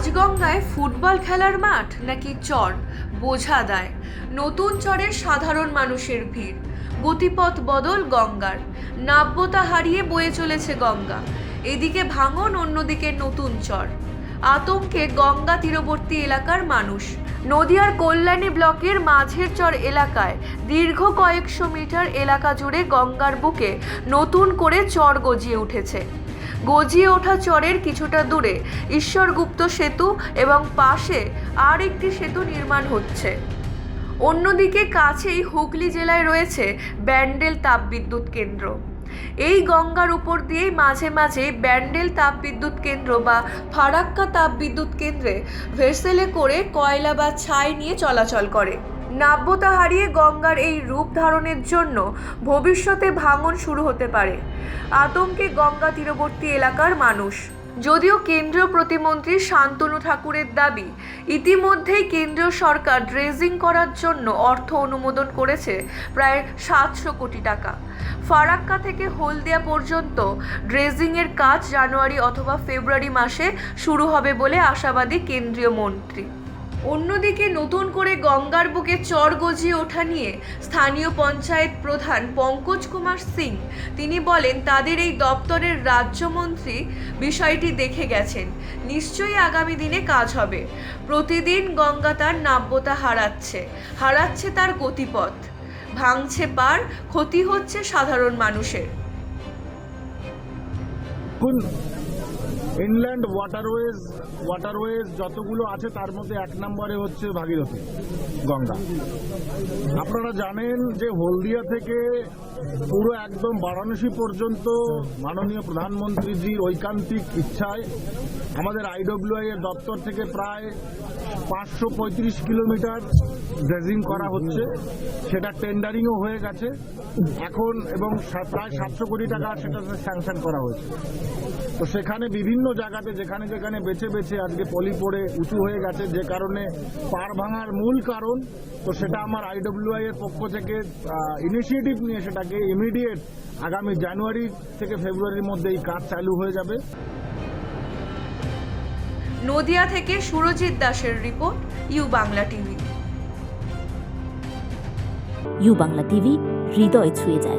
পাঁচগঙ্গায় football খেলার মাঠ নাকি চর? বোঝা দেয়। নতুন চরের সাধারণ মানুষের ভিড়। গতিপথ বদল গঙ্গার। নাব্যতা হারিয়ে বয়ে চলেছে গঙ্গা। এদিকে ভাঙন, অন্যদিকে নতুন চর। আতঙ্কে গঙ্গা তীরবর্তী এলাকার মানুষ। নদিয়ার কল্যাণী ব্লকের মাঝের চর এলাকায় দীর্ঘ কয়েকশো মিটার এলাকা জুড়ে গঙ্গার বুকে নতুন করে চর গজিয়ে উঠেছে। গজিয়ে ওঠা চরের কিছুটা দূরে ঈশ্বরগুপ্ত সেতু এবং পাশে আর একটি সেতু নির্মাণ হচ্ছে। অন্যদিকে কাছেই হুগলি জেলায় রয়েছে ব্যান্ডেল তাপবিদ্যুৎ কেন্দ্র। এই গঙ্গার উপর দিয়েই মাঝে মাঝে ব্যান্ডেল তাপবিদ্যুৎ কেন্দ্র বা ফারাক্কা তাপবিদ্যুৎ কেন্দ্রে ভেসেলে করে কয়লা বা ছাই নিয়ে চলাচল করে। নাব্যতা হারিয়ে গঙ্গার এই রূপ ধারণের জন্য ভবিষ্যতে ভাঙন শুরু হতে পারে। আতঙ্কে গঙ্গা তীরবর্তী এলাকার মানুষ। যদিও কেন্দ্রীয় প্রতিমন্ত্রী শান্তনু ঠাকুরের দাবি, ইতিমধ্যেই কেন্দ্রীয় সরকার ড্রেজিং করার জন্য অর্থ অনুমোদন করেছে প্রায় সাতশো কোটি টাকা। ফারাক্কা থেকে হলদিয়া পর্যন্ত ড্রেজিংয়ের কাজ জানুয়ারি অথবা ফেব্রুয়ারি মাসে শুরু হবে বলে আশাবাদী কেন্দ্রীয় মন্ত্রী। অন্যদিকে নতুন করে গঙ্গার বুকে চর গজিয়ে ওঠা নিয়ে স্থানীয় পঞ্চায়েত প্রধান পঙ্কজ কুমার সিং, তিনি বলেন, তাদের এই দপ্তরের রাজ্যমন্ত্রী বিষয়টি দেখে গেছেন। নিশ্চয়ই আগামী দিনে কাজ হবে। প্রতিদিন গঙ্গা তার নাব্যতা হারাচ্ছে। হারাচ্ছে তার গতিপথ। ভাঙছে পার, ক্ষতি হচ্ছে সাধারণ মানুষের। ইনল্যান্ড ওয়াটারওয়েজ ওয়াটারওয়েজ যতগুলো আছে তার মধ্যে এক নম্বরে হচ্ছে ভাগীরথী গঙ্গা। আপনারা জানেন যে হলদিয়া থেকে পুরো একদম বারাণসী পর্যন্ত মাননীয় প্রধানমন্ত্রীজির ঐকান্তিক ইচ্ছায় আমাদের আইডব্লিউআই এর দপ্তর থেকে প্রায় পাঁচশো পঁয়ত্রিশ কিলোমিটার ড্রেজিং করা হচ্ছে। সেটা টেন্ডারিংও হয়ে গেছে। এখন এবং প্রায় সাতশো কোটি টাকা সেটাতে স্যাংশন করা হয়েছে। তো সেখানে বিভিন্ন জায়গাতে যেখানে যেখানে বেছে বেছে আজকে পলি পড়ে উঁচু হয়ে গেছে যে কারণে পার ভাঙার মূল কারণ তো সেটা আমার আইডব্লিউআই এর পক্ষ থেকে ইনিশিয়েটিভ নিয়ে সেটাকে ইমিডিয়েট আগামী জানুয়ারি থেকে ফেব্রুয়ারির মধ্যে এই কাজ চালু হয়ে যাবে। নদিয়া থেকে সুরজিৎ দাসের report U Bangla TV. U Bangla TV হৃদয় ছুঁয়ে যায়।